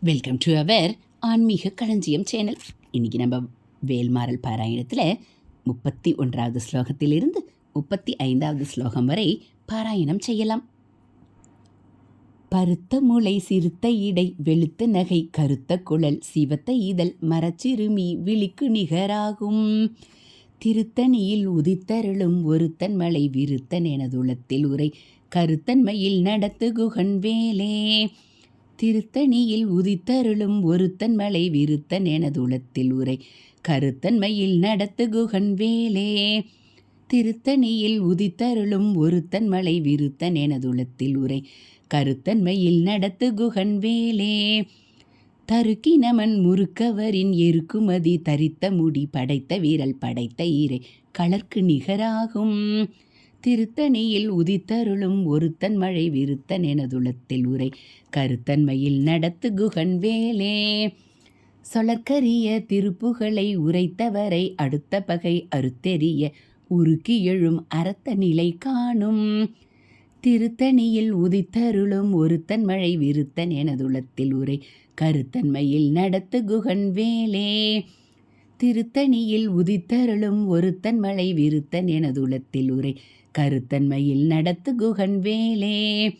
Welcome to our ஆன்மீக களஞ்சியம் channel இன்றைக்கி நம்ம வேல்மாறல் பாராயணத்தில் முப்பத்தி ஒன்றாவது ஸ்லோகத்திலிருந்து முப்பத்தி ஐந்தாவது ஸ்லோகம் வரை பாராயணம் செய்யலாம். பருத்த முளை சிறுத்த இடை வெளுத்த நகை கருத்த குழல் சிவத்த இதழ் மரச்சிறுமி விழிக்கு நிகராகும். திருத்தணியில் உதித்தருளும் ஒருத்தன் மலை விருத்தன் எனதுளத்தில் உரை கருத்தன்மையில் நடத்து குகன் வேலே. திருத்தணியில் உதித்தருளும் ஒருத்தன் மலை விருத்தன் எனதுளத்தில் உரை. கருத்தன்மையில் நடத்து குகன் வேலே. திருத்தணியில் உதித்தருளும் ஒருத்தன் மலை விருத்தன் எனதுளத்தில் உரை. கருத்தன்மையில் நடத்து குகன் வேலே. தருக்கினமன் முறுக்கவரின் எருக்குமதி தரித்த முடி படைத்த வீரல் படைத்த ஈரை. களர்க்கு நிகராகும். திருத்தணியில் உதித்தருளும் ஒருத்தன் மழை விருத்தன் எனதுளத்தில் உரை. கருத்தன்மையில் நடத்து குகன் வேலே. சொலற்கரிய திருப்புகளை உரைத்தவரை அடுத்த பகை அறுத்தெறிய உருக்கி எழும் அரத்த நிலை காணும். திருத்தணியில் உதித்தருளும் ஒருத்தன் மழை விருத்தன் எனதுளத்தில் உரை. கருத்தன்மையில் நடத்து குகன் வேலே. திருத்தணியில் உதித்தருளும் ஒருத்தன் மழை விருத்தன் எனதுளத்தில் உரை. கருத்தன்மையில் நடத்து குகன் வேலே.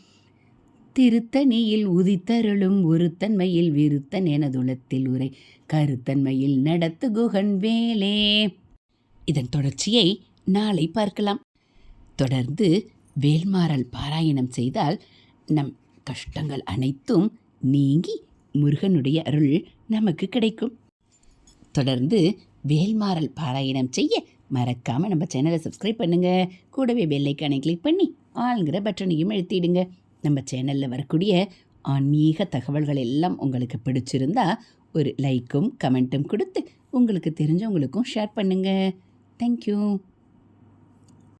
திருத்தணியில் உதித்தருளும் ஒருத்தன்மையில் விருத்தன் எனதுளத்தில் உரை. கருத்தன்மையில் நடத்து குகன் வேலே. இதன் தொடர்ச்சியை நாளை பார்க்கலாம். தொடர்ந்து வேல்மாறல் பாராயணம் செய்தால் நம் கஷ்டங்கள் அனைத்தும் நீங்கி முருகனுடைய அருள் நமக்கு கிடைக்கும். தொடர்ந்து வேல்மாறல் பாராயணம் செய்ய மறக்காமல் நம்ம சேனலை சப்ஸ்கிரைப் பண்ணுங்கள் கூடவே பெல்லைக்கானை கிளிக் பண்ணி ஆளுங்கிற பட்டனையும் எழுத்திடுங்க நம்ம சேனலில் வரக்கூடிய ஆன்மீக தகவல்கள் எல்லாம் உங்களுக்கு பிடிச்சிருந்தா ஒரு லைக்கும் கமெண்ட்டும் கொடுத்து உங்களுக்கு தெரிஞ்சவங்களுக்கும் ஷேர் பண்ணுங்கள் தேங்க்யூ